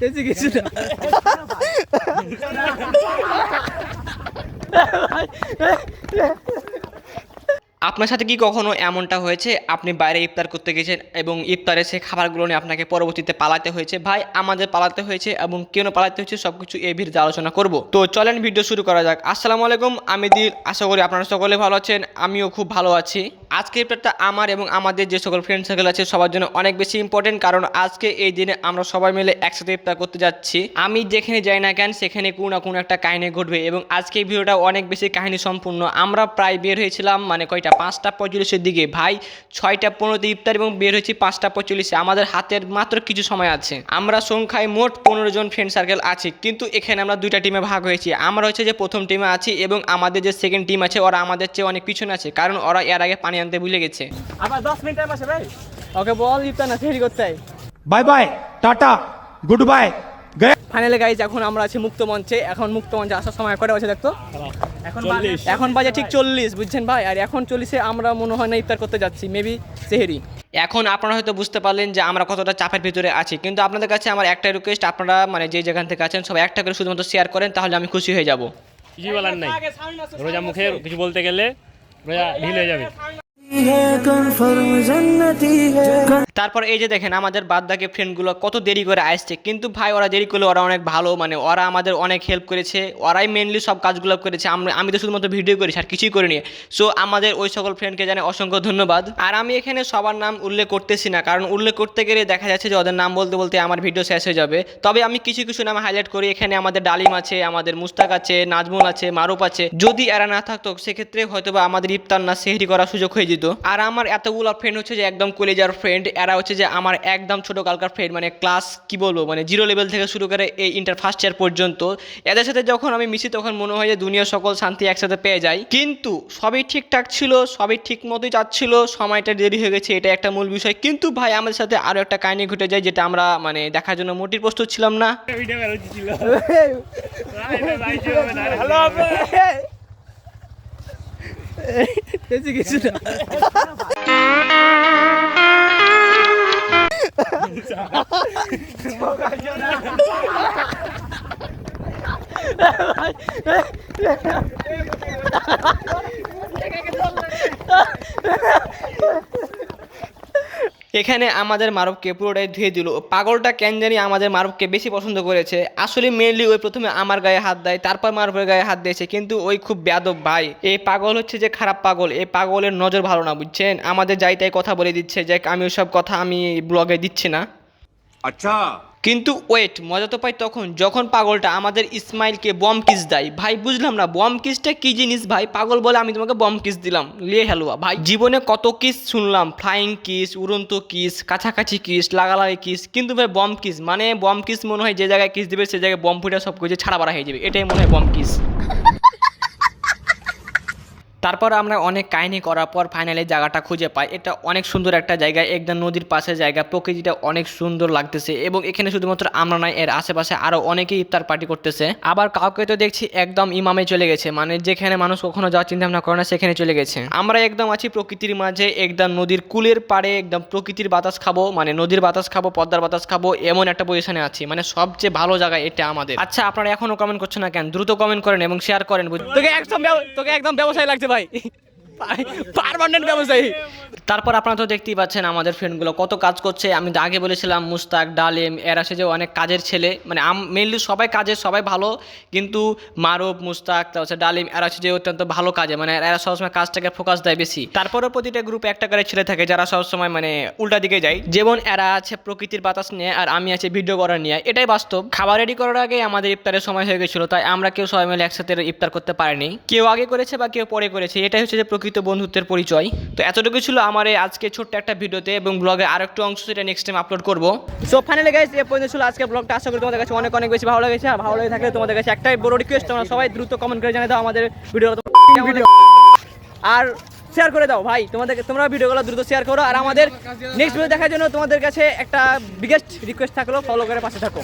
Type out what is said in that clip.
বেশি কিছু না। আপনার সাথে কি কখনো এমনটা হয়েছে? আপনি বাইরে ইফতার করতে গেছেন এবং ইফতারে সে খাবারগুলো নিয়ে আপনাকে পরবর্তীতে পালাতে হয়েছে। ভাই আমাদের পালাতে হয়েছে এবং কেন পালাতে হয়েছে সব কিছু এই ভিডিওতে আলোচনা করব। তো চলেন ভিডিও শুরু করা যাক। আসসালামু আলাইকুম আমি দিল। আশা করি আপনারা সকলে ভালো আছেন আমিও খুব ভালো আছি। আজকে ইফতারটা আমার এবং আমাদের যে সকল ফ্রেন্ড সার্কেল আছে সবার জন্য অনেক বেশি ইম্পর্টেন্ট কারণ আজকে এই দিনে আমরা সবাই মিলে একসাথে ইফতার করতে যাচ্ছি। আমি যেখানে যাই না কেন সেখানে কোনো না কোনো একটা কাহিনী ঘটবে এবং আজকে এই ভিডিওটা অনেক বেশি কাহিনী সম্পূর্ণ। আমরা প্রায় বের হয়েছিলাম মানে কয়টা? পাঁচটা পঁয়তাল্লিশের দিকে। ভাই, ছয়টা পনেরোতে ইফতার এবং বের হয়েছি পাঁচটা পঁয়তাল্লিশে। আমাদের হাতের মাত্র কিছু সময় আছে। আমরা সংখ্যায় মোট পনেরো জন ফ্রেন্ড সার্কেল আছি, কিন্তু এখানে আমরা দুইটা টিমে ভাগ হয়েছি। আমরা হচ্ছে যে প্রথম টিমে আছি এবং আমাদের যে সেকেন্ড টিম আছে, ওরা আমাদের চেয়ে অনেক পিছনে আছে, কারণ ওরা এর আগে পানি আনতে ভুলে গেছে। আবার দশ মিনিট টাইম আছে ভাই। ওকে বল ইফতার না ফেরি করতে bye bye tata good bye finally guys এখন আমরা আছি মুক্ত মঞ্চে। এখন মুক্ত মঞ্চে আসার সময় কটা বাজে দেখো এখন এখন বাজে ঠিক চল্লিশ বুঝছেন ভাই? আর এখন 40 এ আমরা মনে হয় না ইফতার করতে যাচ্ছি মেবি সেহেরি। এখন আপনারা হয়তো বুঝতে পারলেন যে আমরা কতটা চাপের ভিতরে আছি। কিন্তু আপনাদের কাছে আমার একটা রিকোয়েস্ট আপনারা মানে যে যেখান থেকে আছেন সব একটা করে শুধুমাত্র শেয়ার করেন তাহলে আমি খুশি হয়ে যাব। কিছু বলার নাই। রোজা মুখে কিছু বলতে গেলে রোজা ঢিল হয়ে যাবে। তারপর এই যে দেখেন, আমাদের বাদদাকে ফ্রেন্ডগুলো কত দেরি করে আসছে। কিন্তু ভাই, ওরা দেরি করলে ওরা অনেক ভালো মানে ওরা আমাদের অনেক হেল্প করেছে। ওরাই মেনলি সব কাজগুলো করেছে। আমরা, আমি তো শুধুমাত্র ভিডিও করেছি আর কিছুই করিনি। সো আমাদের ওই সকল ফ্রেন্ডকে জানে অসংখ্য ধন্যবাদ। আর আমি এখানে সবার নাম উল্লেখ করতেছি না, কারণ উল্লেখ করতে গেলে দেখা যাচ্ছে যে ওদের নাম বলতে বলতে আমার ভিডিও শেষ হয়ে যাবে। তবে আমি কিছু কিছু নাম হাইলাইট করি। এখানে আমাদের ডালিম আছে, আমাদের মুস্তাক আছে, নাজমুল আছে, মারুফ আছে। যদি এরা না থাকতো, সেক্ষেত্রে হয়তো বা আমাদের ইফতার না, সেহরি করার সুযোগ হয়ে যেত। আর আমার এতগুলো ফ্রেন্ড হচ্ছে যে একদম কলেজার ফ্রেন্ড এরা হচ্ছে যে আমার একদম ছোট কালকার ফ্রেন্ড মানে ক্লাস কি বলব মানে জিরো লেভেল থেকে শুরু করে এই ইন্টার ফার্স্ট ইয়ার পর্যন্ত এদের সাথে যখন আমি মিশি তখন মনে হয় যে দুনিয়ার সকল শান্তি একসাথে পেয়ে যাই কিন্তু সবই ঠিকঠাক ছিল সবই ঠিক মতোই যাচ্ছিল সময়টা দেরি হয়ে গেছে এটা একটা মূল বিষয় কিন্তু ভাই আমাদের সাথে আরও একটা কাহিনী ঘটে যায় যেটা আমরা মানে দেখার জন্য মোটির প্রস্তুত ছিলাম না ভিডিও করা উচিত ছিল হ্যালো বেশি কিছু না এখানে আমাদের মারবকে পুরোটাই ধুয়ে দিল। পাগলটা কেন জানি আমাদের মারবকে বেশি পছন্দ করেছে। আসলে মেনলি ওই প্রথমে আমার গায়ে হাত দেয়, তারপর মারবের গায়ে হাত দিয়েছে। কিন্তু ওই খুব ব্যাদব ভাই। এই পাগল হচ্ছে যে খারাপ পাগল। এই পাগলের নজর ভালো না, বুঝছেন? আমাদের যাই তাই কথা বলে দিচ্ছে। যে আমি ওই সব কথা আমি ব্লগে দিচ্ছি না। আচ্ছা। কিন্তু ওয়েট মজা তো পাই তখন, যখন পাগলটা আমাদের ইসমাইলকে বম কিস দেয়। ভাই, বুঝলাম না বম কিসটা কি জিনিস ভাই? পাগল বলে আমি তোমাকে বম কিস দিলাম। লিয়ে হেলুয়া, ভাই। জীবনে কত কিস শুনলাম ফ্লাইং কিস উড়ন্ত কিস কাছাকাছি কিস লাগালাগি কিস কিন্তু ভাই বম কিস মানে বম কিস মনে হয় যে জায়গায় কিস দেবে, সে জায়গায় বম ফুটে সব কিছু ছাড়া বাড়া হয়ে যাবে। এটাই মনে হয় বম কিস তারপর আমরা অনেক কাহিনী করার পর ফাইনালি জায়গাটা খুঁজে পাই। এটা অনেক সুন্দর একটা জায়গা, একদম নদীর পাশে জায়গা। প্রকৃতিটা অনেক সুন্দর লাগতেছে এবং এখানে শুধুমাত্র আমরা নয়, এর আশেপাশে আরও অনেকেই ইফতার পার্টি করতেছে। আবার কাউকে তো দেখছি একদম ইমামে চলে গেছে মানে যেখানে মানুষ কখনো যাওয়ার চিন্তা ভাবনা করে না, সেখানে চলে গেছে। আমরা একদম আছি প্রকৃতির মাঝে, একদম নদীর কুলের পাড়ে, একদম প্রকৃতির বাতাস খাব মানে নদীর বাতাস খাব, পদ্মার বাতাস খাব, এমন একটা পজিশনে আছি। মানে সবচেয়ে ভালো জায়গা এটা আমাদের। আচ্ছা আপনারা এখনও কমেন্ট করছেন না কেন? দ্রুত কমেন্ট করেন এবং শেয়ার করেন তোকে একদম তোকে একদম ব্যবসায় লাগছে ভাই। ব্যবসায়ী। তারপর আপনারা তো দেখতেই পাচ্ছেন আমাদের ফ্রেন্ডগুলো কত কাজ করছে। আমি আগে বলেছিলাম, মুস্তাক, ডালিম, এরা সে যে অনেক কাজের ছেলে। মানে মেনলি সবাই কাজের, সবাই ভালো। কিন্তু মারুফ, মুস্তাক, তারপর ডালিম, এরা হচ্ছে যে অত্যন্ত ভালো কাজে। মানে এরা সবসময় কাজটাকে ফোকাস দেয় বেশি। তারপরও প্রতিটা গ্রুপে একটা করে ছেলে থাকে যারা সবসময় মানে উল্টা দিকে যায়। যেমন এরা আছে প্রকৃতির বাতাস নিয়ে, আর আমি আছে ভিডিও করার নিয়ে। এটাই বাস্তব। খাবার রেডি করার আগে আমাদের ইফতারের সময় হয়ে গেছিল, তাই আমরা কেউ সবাই মিলে একসাথে ইফতার করতে পারিনি। কেউ আগে করেছে বা কেউ পরে করেছে। এটাই হচ্ছে যে প্রকৃত বন্ধুত্বের পরিচয়। তো এতটুকু ছিল আমার এই আজকে ছোট্ট একটা ভিডিওতে এবং ব্লগে আরেকটু অংশ সেটা নেক্সট টাইম আপলোড করব। সো ফাইনালি গাইস এ পর্যন্ত ছিল আজকে ব্লগটা। আশা করি তোমাদের কাছে অনেক অনেক বেশি ভালো লেগেছে। আর ভালো লেগে থাকলে তোমাদের কাছে একটাই বড় রিকোয়েস্ট তোমরা সবাই দ্রুত কমেন্ট করে জানিয়ে দাও আমাদের ভিডিও ভিডিও আর শেয়ার করে দাও ভাই তোমাদের তোমরা ভিডিওগুলো দ্রুত শেয়ার করো। আর আমাদের নেক্সট ভিডিও দেখার জন্য তোমাদের কাছে একটা বিগেস্ট রিকোয়েস্ট থাকল। ফলো করে পাশে থাকো।